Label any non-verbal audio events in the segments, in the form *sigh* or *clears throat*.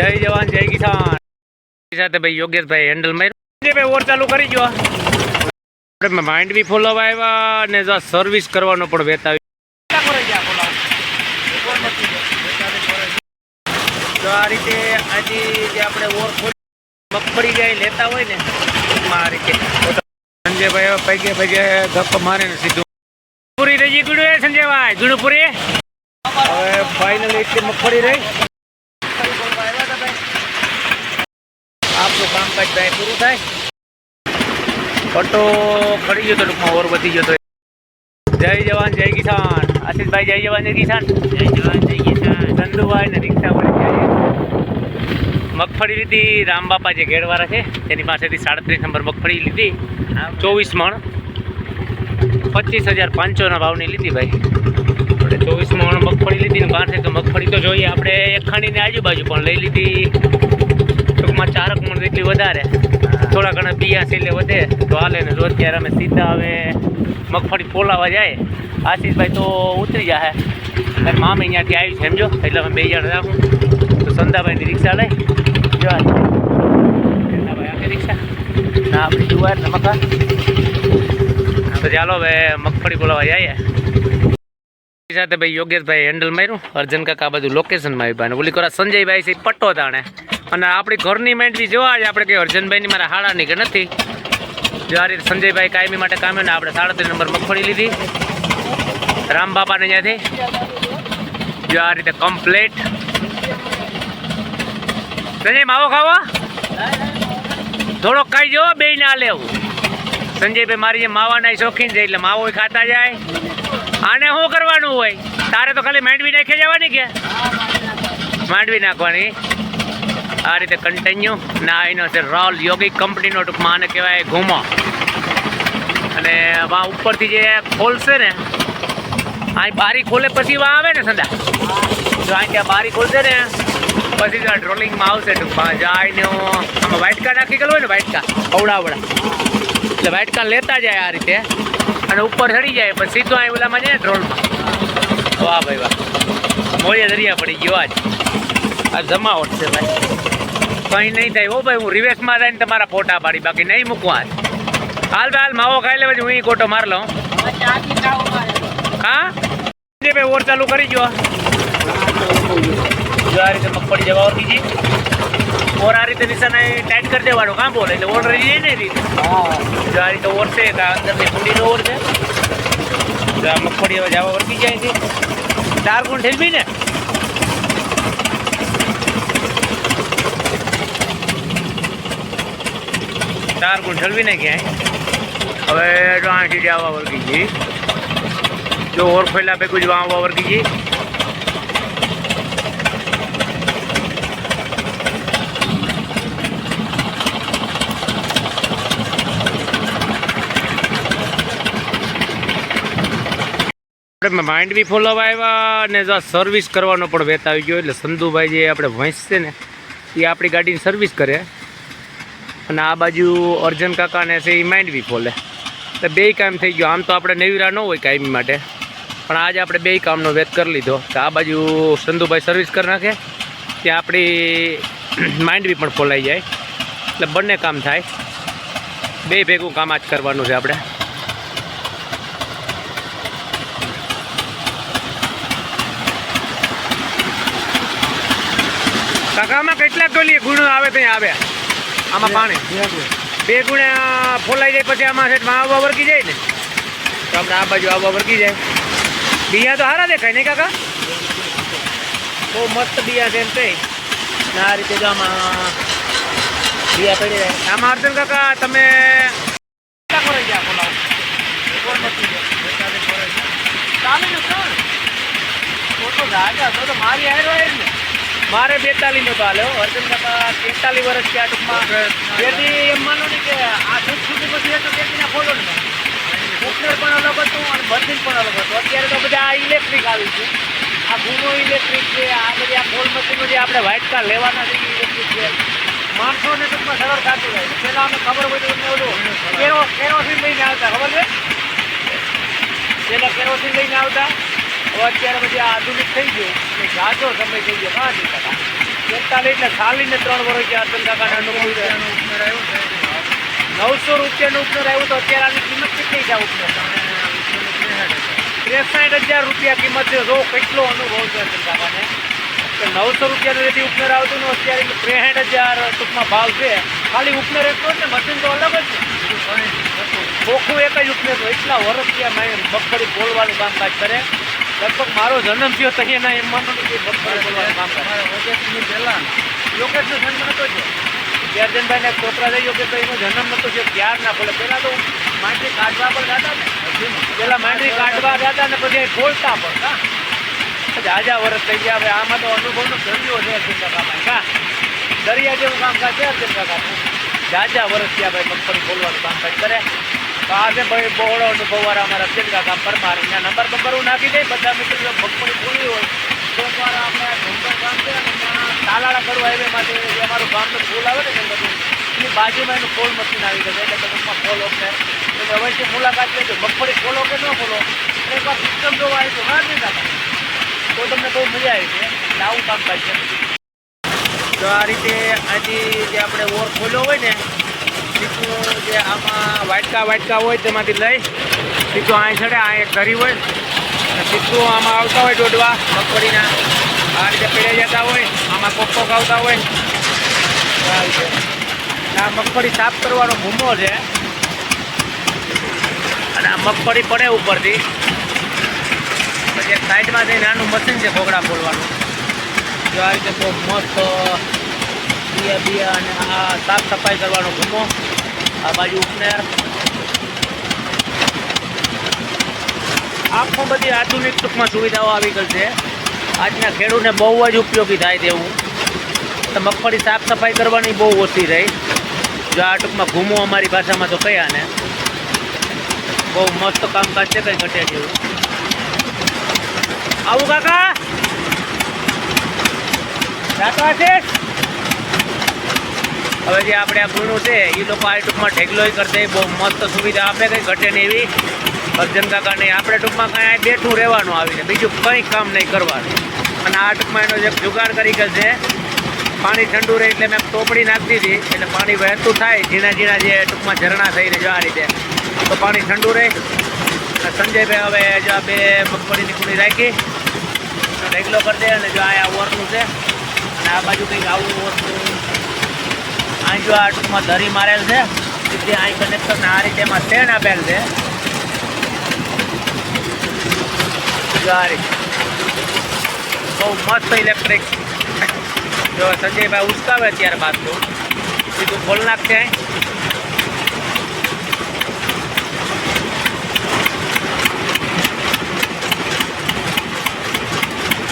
જય જવાન જય કિસાન. સાથે ભાઈ યોગેશભાઈ હેન્ડલ માર્યું. ભાઈ ઓર ચાલુ કરી ગયો આપણે માઇન્ડ બી ફોલવા આવ્યા અને જો સર્વિસ કરવાનો પણ વેતા તો આ રીતે આજે જે આપણે ઓર મગફળી જાય લેતા હોય ને આ રીતે. સંજયભાઈ પૈકે પૈકે ધક્કો મારે ને સીધું. પૂરી રહી ગયું સંજયભાઈ પૂરી હવે ફાઇનલ એટલી મગફળી રહી. આપણું કામકાજ થાય પૂરું થાય. પટ્ટો ખડી ગયો તો ટૂંકમાં ઓર વધી ગયો તો. જય જવાન જય કિસાન. આશીષભાઈ જય જવાન જય કિસાન. જય જવાન જય કિસાન. ચંદુભાઈ ને રિક્ષા જાય. મગફળી લીધી રામબાપા જે ઘેડવાળા છે તેની પાસેથી સાડત્રીસ નંબર મગફળી લીધી. ચોવીસ મણ. પચીસ હજાર પાંચસોના ભાવની લીધી ભાઈ. ચોવીસ મણ મગફળી લીધી ને પાસે તો મગફળી તો જોઈએ. આપણે એક ખાંડીની આજુબાજુ પણ લઈ લીધી. ટૂંકમાં ચારક મણ જેટલી વધારે. થોડા ઘણા બિયા એટલે વધે. તો હાલે ને રોજ ત્યારે અમે સીધા હવે મગફળી ફોલાવા જાય. આશીષભાઈ તો ઉતરી જાય અને મામી અહીંયાથી આવી છે, સમજો? એટલે અમે બે જણ રાખું. તો સંધાભાઈની રિક્ષા લઈ. જવા ભાઈ આખી રિક્ષા. ના, આપણી જુવાર ને મકા. તો ચાલો હવે મગફળી બોલાવા જઈએ. સાથે ભાઈ યોગેશભાઈ હેન્ડલ માર્યું. અર્જન કાકા આ બધું લોકેશનમાં આવ્યું ઓલી સંજયભાઈ છે પટ્ટો તાણે. અને આપણી ઘરની મેન્ડવી જોવા જ આપણે કે અર્જનભાઈની મારા હાડાની કે નથી. જો આ રીતે સંજયભાઈ કાયમી માટે કામે ને આપણે સાડત્રીસ નંબર મગફળી લીધી. રામ બાપાને ત્યાંથી. જો આ રીતે કમ્પ્લેટ સંજય, માવો ખાવો? થોડોક ખાઈ જવો બે ના લેવું. સંજયભાઈ મારી જે માવાના શોખીન છે, એટલે માવો ખાતા જાય. આને શું કરવાનું હોય? તારે તો ખાલી માંડવી નાખી જવાની કે? માંડવી નાખવાની. આ રીતે કન્ટિન્યુ ના, એનો છે રોલ યોગી કંપનીનો ટૂંકમાં આને કહેવાય ઘૂમો. અને વા ઉપરથી જે ખોલશે ને, અહીં બારી ખોલે પછી વા આવે ને સંદા? જો અહીં ત્યાં બારી ખોલશે ને, પછી ત્યાં ડ્રોલિંગમાં આવશે ટૂંકમાં. જાય આમાં વાઇટકા નાખી ગયેલો હોય ને વાઇટકા કાર્ડ અવડાવડા એટલે વાઇટકા લેતા જાય આ રીતે. અને ઉપર ચડી જાય પછી સીધો અહીં ઓલામાં જાય ડ્રોલમાં વાહ ભાઈ વાહ. મોજે દરિયા પડી ગયો આજ. આ જમાવટ છે ભાઈ. કંઈ નહીં થાય. હો ભાઈ, હું રિવેસમાં જઈને તમારા ફોટા પાડી, બાકી નહીં મૂકવા હાલ ભાઈ, હાલ, માવો ખાઈ લે પછી હું કોટો માર લઉં. હા? ભાઈ ઓર ચાલુ કરી ગયો જો આ રીતે મગફળી જવા બીજી ઓર આ રીતે નિશાને ટાઈટ કરી દેવાનું કાં બોલે? એટલે ઓર રહી જાય ને રીતે. જો આ રીતે ઓર છે તો અંદરની પૂડીનો ઓર છે. આ મગફળી હવે જવા વર્તી જાય છે. ચાર ગુણ ઠેલવી ને? ચાર ગુણ ઠલવી ને ક્યાંય હવે જો જાવા વર્ગી જઈ જો ઓર ફેલા ભેગું જ વાવા વર્ગી ગઈ. આપણે માઇન્ડ બી ફોલવા આવ્યા અને સર્વિસ કરવાનો પણ વેત આવી ગયો એટલે સંધુભાઈ જે આપણે ભેંસ છે ને, એ આપણી ગાડીની સર્વિસ કરે. અને આ બાજુ અર્જન કાકાને છે એ માઇન્ડ બી ફોલે. એટલે બે કામ થઈ ગયો. આમ તો આપણે નેવીરા ન હોય કાયમી માટે. પણ આજે આપણે બે કામનો વેત કરી લીધો. તો આ બાજુ સંધુભાઈ સર્વિસ કરી નાખે. ત્યાં આપણી *clears throat* માઇન્ડ બી પણ ફોલાઈ જાય. એટલે બંને કામ થાય. બે ભેગું કામ આજ કરવાનું છે આપણે. કાકામાં કેટલા ટોલી ગુણો આવે ત્યાં આવે. આમાં પાણી. બે ગુણ્યા ફોલાઈ જાય પછી આમાં સેટ આવવા વરકી જાય ને. તો આપણે આ બાજુ આવવા વરકી જાય. બિયા તો સારા દેખાય નહીં કાકા? બહુ મસ્ત બિયા છે એમ કઈ. આ રીતે જો આમાં બિયા પડી જાય. આમાં અર્જુન કાકા, તમે ચાલે ને સર ફોટો જાગ્યા, તો મારી હારે હોય ને મારે બેતાલીસ નો તો હાલે હો. અર્જુન કાકા તેતાલીસ વર્ષ થયા ટૂંકમાં. એમ માનો ને કે આ દૂધ સુધી બધું તો બેટીના ફોલો ને કુકનર પણ અલગ હતું અને બર્થિંગ પણ અલગ હતું. અત્યારે તો બધા ઇલેક્ટ્રિક આવી છે. આ ગુનો ઇલેક્ટ્રિક છે, આ બધી આ ફોલ મશીનો જે આપણે વ્હાઇટ કાર લેવાના છે ઇલેક્ટ્રિક છે. માણસોને ટૂંકમાં સરળ થતું જાય પહેલાં અમે ખબર હોય તો તમને કેરો કેરોસીન લઈને આવતા, ખબર છે? પહેલાં કેરોસીન લઈને આવતા. હવે અત્યારે આ આધુનિક થઈ ગયું. અને જાજો સમય થઈ ગયો. કાં ચિંતા બેતાલીસ ખાલી ને ત્રણ વર્ષ જે અર્જન કાકાને અનુભવ છે. નવસો રૂપિયાનું ઉપનર આવ્યું તો અત્યારે આની કિંમત કેટલી છે ઉપનર ત્રેસાઠ હજાર રૂપિયા કિંમત છે. જો કેટલો અનુભવ છે અર્જુન કાકાને કે નવસો રૂપિયાનું જેથી ઉપનર આવતું ને અત્યારે ત્રેસઠ હજાર ટૂંકમાં ભાવ છે. ખાલી ઉપનર એટલો જ ને, મશીન તો અલગ જ છે. ખોખું એક જ ઉપનર એટલા વર્ષ ત્યાં મેં મગફળી બોલવાનું કામકાજ કરે. લગભગ મારો જન્મ થયો તો એના એમ માનો કે બોલવાનું કામ કરે. યોગેશનો જન્મ નહોતો છે જર્જનભાઈ ને છોકરા થઈ યોગેશ એનો જન્મ નતો છે ત્યાર ના પડે પહેલાં તો માંડવી કાઢવા પણ જતા ને. પેલા માંડવી કાઢવા જતા ને પછી ખોલતા પણ હા. જાજા વર્ષ થઈ ગયા હવે આમાં તો અનુભવનો દરિયો છે અર્જુન કાકામાં કા દરિયા જેવું કામકાજ છે અર્જુન કાકાનું જાજા વર્ષ થયા ભાઈ મગફળી બોલવાનું કામકાજ કરે. તો આ ભાઈ બહોળો અનુભવ વાળા અમારા અર્જુન કાકા પરમાર એના નંબર બંબર હું નાખી દઈ બધા મિત્રો મગફળી બોલી હોય, તો અમારા અમે આ ડુંગર ગામ છે અને ત્યાં તાલાળા કડવા હાઈવેમાંથી જે અમારું ગામનું ફૂલ આવે ને બધું. એની બાજુમાં એનું ફોલ મશીન આવી જશે એટલે ટૂંકમાં ફોલ ઓફ એટલે અવશ્ય મુલાકાત લેજો. મગફળી ખોલો કે ન એટલે એકવાર સિસ્ટમ જોવા આવી તો હા નહીં કાકા તો તમને બહુ મજા આવી છે એટલે આવું કામકાજ છે. તો આ રીતે આજે જે આપણે ઓર ખોલ્યો હોય ને જે આમાં વાટકા વાટકા હોય તેમાંથી લઈ, સીધું અહીં ચડે આ એક ધરી હોય. સીધું આમાં આવતા હોય દોડવા મગફળીના આ રીતે પેડે જતા હોય, આમાં કોક આવતા હોય. આ મગફળી સાફ કરવાનો ભૂમો છે. અને આ મગફળી પડે ઉપરથી. પછી એક સાઈડમાં જઈને નાનું મશીન છે ખોગડા ખોલવાનું જો આ રીતે બહુ મસ્ત બિયા બિયા અને આ સાફ સફાઈ કરવાનો ઘૂમો આ બાજુ ઉપનેર આખો બધી આધુનિક ટૂંકમાં સુવિધાઓ આવી ગઈ છે. આજના ખેડૂતને બહુ જ ઉપયોગી થાય તેવું. તો મગફળી સાફ સફાઈ કરવાની બહુ ઓછી રહી જો આ ટૂંકમાં ઘૂમો અમારી ભાષામાં તો કયા ને. બહુ મસ્ત કામકાજ છે કંઈ ઘટે જેવું આવું કાકા. રાતો આશીષ હવે જે આપણે આ ગુણું છે એ લોકો આ ટૂંકમાં ઢેગલોય કરશે બહુ મસ્ત સુવિધા આપે, કંઈ ઘટે ને એવી. અર્જન કાકાને આપણે ટૂંકમાં કાંઈ બેઠું રહેવાનું આવીને બીજું કંઈ કામ નહીં કરવાનું. અને આ ટૂંકમાં એનો જે જુગાડ કરી છે, પાણી ઠંડુ રહે એટલે મેં ટોપડી નાખી દીધી, એટલે પાણી વહેતું થાય, ઝીણા ઝીણા જે ટૂંકમાં ઝરણા થઈને જો આ રીતે. તો પાણી ઠંડુ રહે. અને સંજયભાઈ હવે જો આ બે મગફળીની કુડી રાખી, ઢેગલો કરી દે અને જો આ ઓરનું છે, અને આ બાજુ કંઈક આવું વસ્તુ અહીં જો આ ધરી મારેલ છે. સીધી અહીં કનેક્શન આ રીતે એમાં સ્ટેન્ડ આપેલ છે. બહુ મસ્ત ઇલેક્ટ્રિક જો સંજયભાઈ ઉચકાવે ત્યારબાદ તો. સીધું ખોલ નાખશે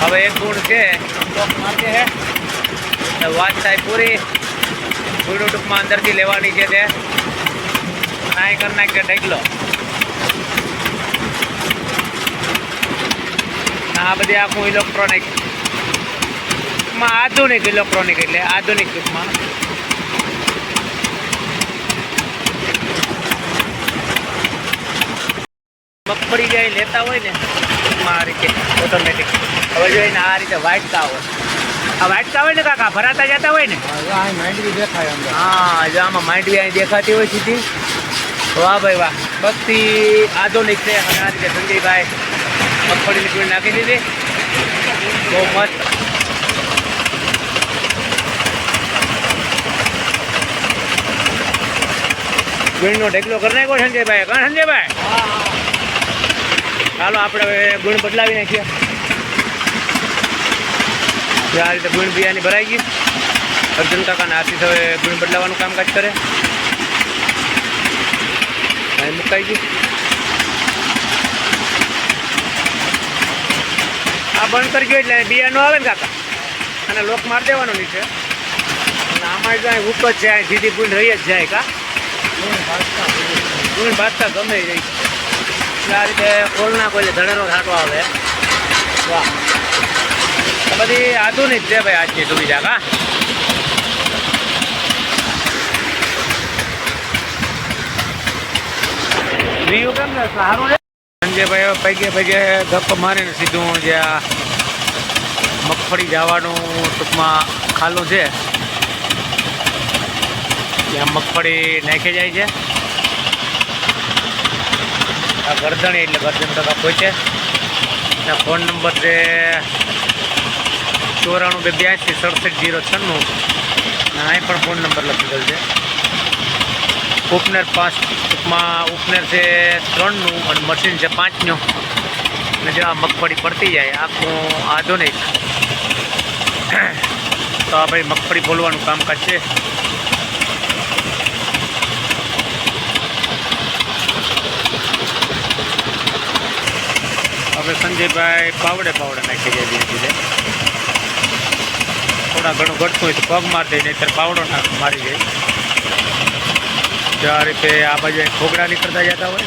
હવે એક ગુણ છે વાત થાય પૂરી. પૂરું ટૂંકમાં અંદરથી લેવાની છે તે. નાય કરી નાખે ઢગલો. આ બધી આખું ઇલેક્ટ્રોનિકમાં આધુનિક ઇલેક્ટ્રોનિક એટલે, આધુનિક ટૂંકમાં. મગફળી જે અહીં લેતા હોય ને આ રીતે ઓટોમેટિક હવે જોઈને આ રીતે વાંચતા હોય. આ વાટકા હોય ને કાકા ભરાતા જતા હોય ને? હા જો આમાં માંડવી અહીં દેખાતી હોય સીધી. વાહ ભાઈ વાહ બસથી આધુનિક છે આ રીતે સંજયભાઈ મગફળીની પીળ નાખી દીધી. બહુ મસ્ત. ગુણનો ઢેકલો કરી નાખ્યો સંજયભાઈ? કાં સંજયભાઈ ચાલો આપણે ગુણ બદલાવી નાખીએ આ રીતે ગુણ બિયાની ભરાઈ ગઈ. અર્જુન કાકાના હાથી હવે ગુણ બદલાવાનું કામકાજ કરે. અહીં મુકાઈ ગયું. આ બંધ કરી ગયો એટલે બિયાનો આવે ને કાકા? અને લોક માર દેવાનો નીચે. અને આમાં તો અહીં ઉપર જ છે અહીં સીધી ગુણ રહી જ જાય કા? ગુણ ભાજતા ગમે જાય રહી આ રીતે કોલના એટલે ધણેરો થાટો આવે. વાહ. બધી આધુનિક છે ભાઈ આજની સુવિધા કા વ્યૂ કેમ ને સારું છે? ભાઈ પૈકે પૈકે ગપ મારીને સીધું જે આ મગફળી જવાનું ટૂંકમાં ખાલું છે. ત્યાં મગફળી નાખી જાય છે. આ ગરદણી એટલે ગરદણ ટકા કોઈ છે ફોન નંબર છે ચોરાણું બે બ્યાસી સડસઠ જીરો છન્નું. અહીં પણ ફોન નંબર લખેલો છે ઉપનેર પાંચ ટૂંકમાં ઉપનેર છે ત્રણનું અને મશીન છે પાંચનું. અને જો આ મગફળી પડતી જાય, આખું આધુનિક. તો આ ભાઈ મગફળી બોલવાનું કામકાજ છે. હવે સંજયભાઈ પાવડે પાવડે નાખી જાય ધીરે ધીરે. થોડા ઘણું ઘટતું હોય તો પગ મારી દે નહીં પાવડો નાખ મારી જાય જો આ રીતે આ બાજુ ખોગડા નીકળતા જતા હોય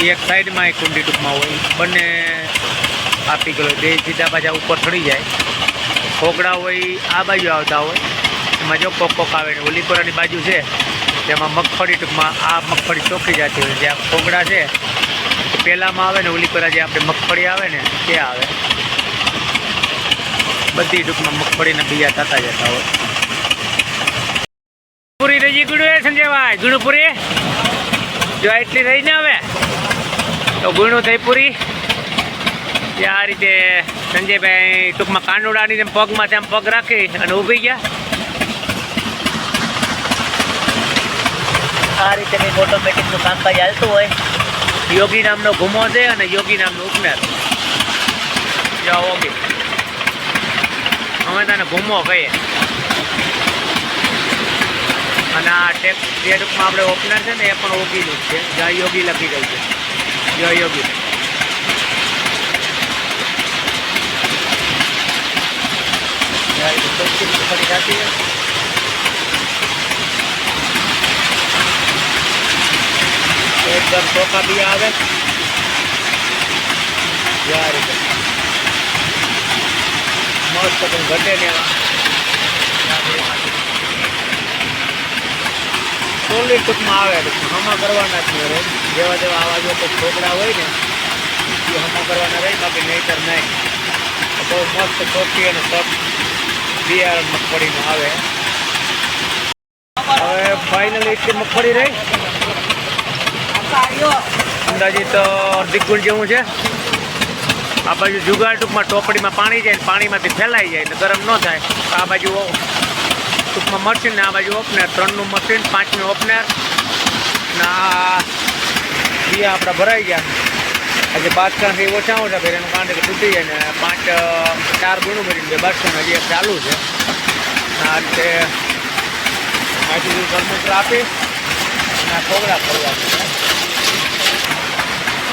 એ એક સાઈડમાં એક કુંડી ટૂંકમાં હોય. બંને આપી ગયો બે સીધા પાછા ઉપર ચડી જાય. ખોગડા હોય આ બાજુ આવતા હોય. એમાં જો કોક કોક આવે ને ઓલી બાજુ છે, તેમાં મગફળી ટૂંકમાં આ મગફળી ચોખ્ખી જતી હોય. જે આ ખોગડા છે પહેલાંમાં આવે ને ઓલી જે આપણે મગફળી આવે ને તે આવે. બધી ટૂંકમાં મગફળીના બીજા થતા જતા હોય. પૂરી રહી ગઈ સંજયભાઈ ગુણું પૂરી જો એટલી રહી ને હવે, તો ગુણું થઈ પૂરી. આ રીતે સંજયભાઈ ટૂંકમાં કાંડોડાની જેમ પગમાં તેમ પગ રાખી અને ઊભી ગયા. આ રીતે કંઈક ઓટોમેટિકનું કામકાજ હાલતું હોય. યોગી નામનો ગુમો છે અને યોગી નામનું ઉપનાર. જો યોગી અમે તને ગુમો કહીએ. અને આ ટેક જે ટૂંકમાં આપણે ઓપનર છે ને, એ પણ ઓગીનું જ છે. જ્યાં યોગી લખી ગઈ છે. જય યોગી. જય ચોખ્ખી મગફળી થતી છે. એકદમ ચોખા બી આવે. જે આ રીતે મસ્ત પણ ઘટે ને સોલિડ ટૂંકમાં આવે હમા કરવાના જ રહે જેવા જેવા આવા જો છોકરા હોય ને, એ હમા કરવાના રહે, બાકી નહીતર નહીં. બહુ મસ્ત ચોખ્ખી અને સબ બિયારણ મગફળીનું આવે. હવે ફાઇનલી એટલી મગફળી રહી. અંદાજિત અડધી જેવું છે. આ બાજુ જુગાડ ટૂંકમાં ટોપડીમાં પાણી જાય પાણીમાંથી ફેલાઈ જાય ને ગરમ ન થાય. તો આ બાજુ ટૂંકમાં મશીન ને આ બાજુ ઓપનર ત્રણનું મશીન પાંચનું ઓપનર ને આ બિયા આપણા ભરાઈ ગયા. આજે બાદશાહથી ઓછા ઓછા ફેર એનું કારણ તૂટી જાય ને પાંચ ચાર ગુણું ભરીને બે બાદશાહ હજી એક ચાલુ છે. આ રીતે અહીંથી ગરમૂત્ર આપી અને આ ખોગડા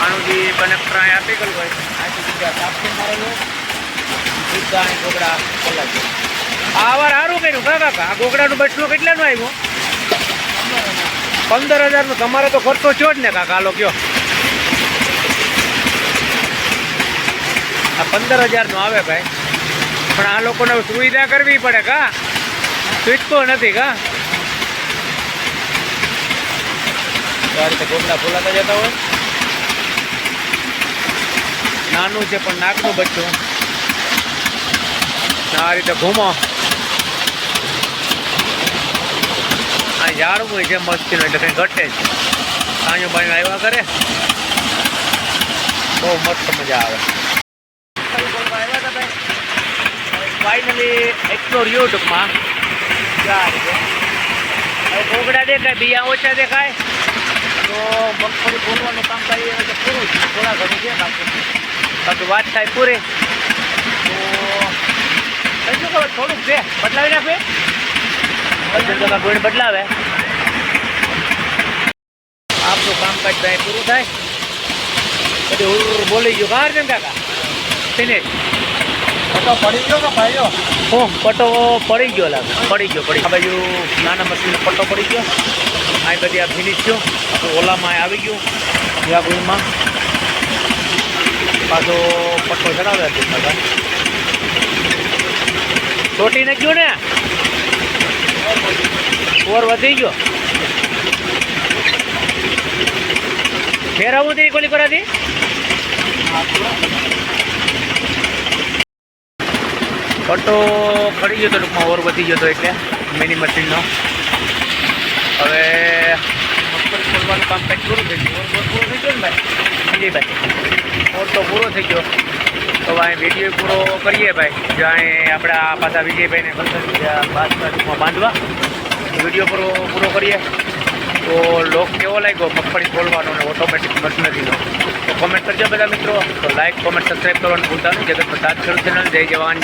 ફરવાનું બને અહીં આપી ગયેલું હોય. અહીંથી બીજા સાપથી મારેલું સીધા અને ગોગડા કલાક આ વાર સારું કર્યું કા કાકા. આ ગોગડાનું બચલું કેટલાનું આવ્યું? પંદર હજારનું તમારે તો ખર્ચો છો જ ને કાકા. હાલો કયો. આ પંદર હજારનું આવે ભાઈ. પણ આ લોકોને સુવિધા કરવી પડે કા? છૂટકો નથી કા? આ રીતે ગોગડા ફોલાતા જતા હોય. નાનું છે, પણ નાકનું બચ્ચું આ રીતે ઘૂમો. આ ઝાડવું છે મસ્તીનું એટલે કંઈ ઘટે જ સાંજો બાંજો આવ્યા કરે. બહુ મસ્ત મજા આવે. ફાઇનલી એક્સપ્લોર યુ ટૂંકમાં કોગડા દેખાય બીયા ઓછા દેખાય. તો મગફળી બોલવાનું કામ કરીએ તો પૂરું છે થોડા ઘણું છે બાકી. બાકી વાત થાય પૂરી. તો શું ખબર થોડુંક છે બદલાવી નાખે? ટકા ગુણ બદલાવે. આપનું કામકાજ ભાઈ પૂરું થાય. પછી હુર બોલી ગયું બહાર ને કાકા. ફિનિશ પટો પડી ગયો કે ભાઈઓ હું પટ્ટો પડી ગયો લાગે. પડી ગયો પડી આ બાજુ નાના મશીનનો પટ્ટો પડી ગયો. આ બધી આ ફિનિશ થયો. આપણું ઓલામાં આવી ગયું. ગુણમાં પાછો પટ્ટો ચડાવે હતું કાકા ચોટી નાખ્યો ને? ઓર વધી ગયો. ફેરવવું હતી કોલી કરાતી પટ્ટો ખડી ગયો તો ટૂંકમાં ઓવર વધી ગયો હતો એટલે મિની મશીનનો. હવે ખોલવાનું કામ કંઈક પૂરું થઈ ગયું. ઓવર પૂરો થઈ ગયો ને ભાઈ? વિજયભાઈ ઓર તો પૂરો થઈ ગયો. તો ભાઈ વીડિયો પૂરો કરીએ ભાઈ. જ્યાં આપણા પાછા વિજયભાઈને બાજુમાં બાંધવા. વીડિયો પૂરો પૂરો કરીએ. તો લોક કેવો લાગ્યો? મગફળી ખોલવાનો અને ઓટોમેટિક મશીનરીનો? તો કોમેન્ટ કરજો બધા મિત્રો. તો લાઈક કોમેન્ટ સબસ્ક્રાઈબ કરવાનું ભૂલતા નહીં. જગત પ્રસાદ ખેડૂત ચેનલ જય જવાન